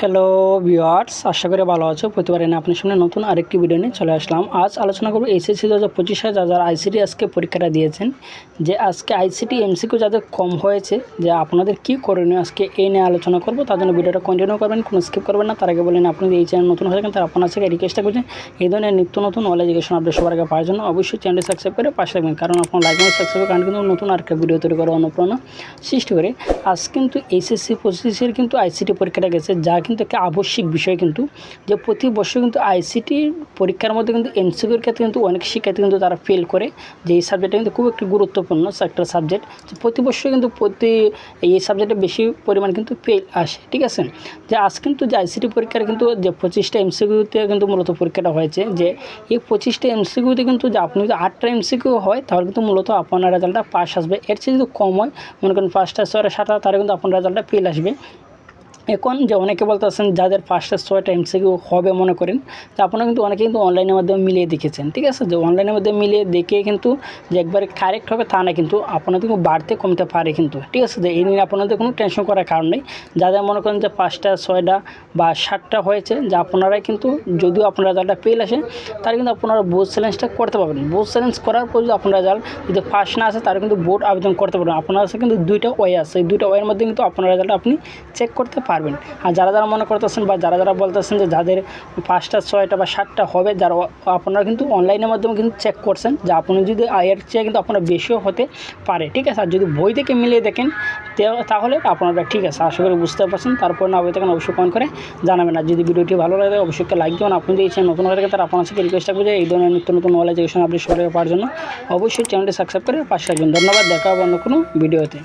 Hello viewers আশা করি ভালো আছো। প্রতিবার এনে আপনার সামনে নতুন আরেকটি ভিডিও নিয়ে চলে আসলাম। আজ আলোচনা করব এসএসসি দু হাজার পঁচিশে যারা আইসিটি আজকে পরীক্ষাটা দিয়েছেন। যে আজকে আইসিটি এমসিকিউ যাদের কম হয়েছে, যে আপনাদের কী করণীয় আজকে এই নিয়ে আলোচনা করব, তার জন্য ভিডিওটা কন্টিনিউ করবেন, কোনো স্কিপ করবেন না। তার আগে বলেন আপনি এই চ্যানেল নতুন হয়ে থাকেন তার আপনার থেকে রিকোয়েস্টটা করছেন এই ধরনের নিত্য নতুন অল এডুকেশন আপডেট সবার আগে পাওয়ার জন্য অবশ্যই চ্যানেলটি সাবস্ক্রাইব করে পাশে রাখবেন কারণ আপনার লাইক সাবস্ক্রাইব কারণ কিন্তু নতুন আরেকটা ভিডিও তৈরি করার অনুপ্রেরণা সৃষ্টি করে। আজ কিন্তু এইচএসসি পঁচিশের কিন্তু আইসিটি পরীক্ষাটা গেছে, যা কিন্তু একটা আবশ্যিক বিষয় কিন্তু যে প্রতি বছর কিন্তু আইসিটি পরীক্ষার মধ্যে কিন্তু এমসিকিউর ক্ষেত্রে কিন্তু অনেক শিক্ষার্থী কিন্তু তারা ফেল করে যে এই সাবজেক্টটা কিন্তু খুব একটি গুরুত্বপূর্ণ একটা সাবজেক্ট প্রতি বছর কিন্তু প্রতি এই সাবজেক্টে বেশি পরিমাণ কিন্তু ফেল আসে, ঠিক আছে? যে আজ কিন্তু যে আইসিটি পরীক্ষার কিন্তু যে পঁচিশটা এমসিকিউতে কিন্তু মূলত পরীক্ষাটা হয়েছে যে এই পঁচিশটা এমসিকিউতে কিন্তু যে আপনি যদি আটটা এমসিকিউ হয় তাহলে কিন্তু মূলত আপনার রেজাল্টটা পাস আসবে। এর চেয়ে যদি কম হয়, মনে করেন পাঁচটা ছয়টা সাতটা, তাহলে কিন্তু আপনার রেজাল্টটা ফেল আসবে। এখন যে অনেকে বলতে বলতেছেন, যাদের পাঁচটা ছয়টা এমসিকিউ হবে মনে করেন যে আপনারা কিন্তু অনেকে কিন্তু অনলাইনের মাধ্যমে মিলিয়ে দেখেছেন, ঠিক আছে? যে অনলাইনের মাধ্যমে মিলিয়ে দেখে কিন্তু যে একবারে কারেক্ট হবে তা না, কিন্তু আপনাদের কিন্তু বাড়তে কমতে পারে কিন্তু, ঠিক আছে? যে এই নিয়ে আপনাদের কোনো টেনশন করার কারণ নেই। যাদের মনে করেন যে পাঁচটা ছয়টা বা সাতটা হয়েছে, যে আপনারাই কিন্তু যদিও আপনার রেজাল্টটা পেল আসে তাহলে কিন্তু আপনারা বোর্ড চ্যালেঞ্জটা করতে পারবেন। বোর্ড চ্যালেঞ্জ করার পর যদি আপনার রেজাল্ট যদি ফার্স্ট না আসে, তারা কিন্তু বোর্ড আবেদন করতে পারবেন। আপনার কাছে কিন্তু দুইটা ওয়ে আছে। এই দুইটা ওয়ের মধ্যে কিন্তু আপনার রেজাল্ট আপনি চেক করতে পারবেন। আর যারা যারা মনে করতেছেন বা যারা যারা বলতেছেন যে যাদের পাঁচটা, ছয়টা বা সাতটা হবে, যারা আপনারা কিন্তু অনলাইনের মাধ্যমে কিন্তু চেক করছেন যে আপনি যদি আয়ের চেয়ে কিন্তু আপনার বেশিও হতে পারে, ঠিক আছে? আর যদি বই থেকে মিলিয়ে দেখেন তাহলে আপনারা ঠিক আছে, আশা করি বুঝতে পারছেন। তারপর না বই থাকেন অবশ্যই কমেন্ট করে জানাবেন। আর যদি ভিডিওটি ভালো লাগে অবশ্যই লাইক দেবেন। আপনি যদি চ্যানেল নতুন হয়ে থাকে তার আপনার সাথে রিকোয়েস্ট থাকবে যে এই ধরনের নিত্য নতুন নলেজ এডুকেশন আপনি সবাই পাওয়ার জন্য। অবশ্যই চ্যানেলটি সাবস্ক্রাইব করে পাশে রাখবেন ধন্যবাদ। দেখা হবে অন্য কোনো ভিডিওতে।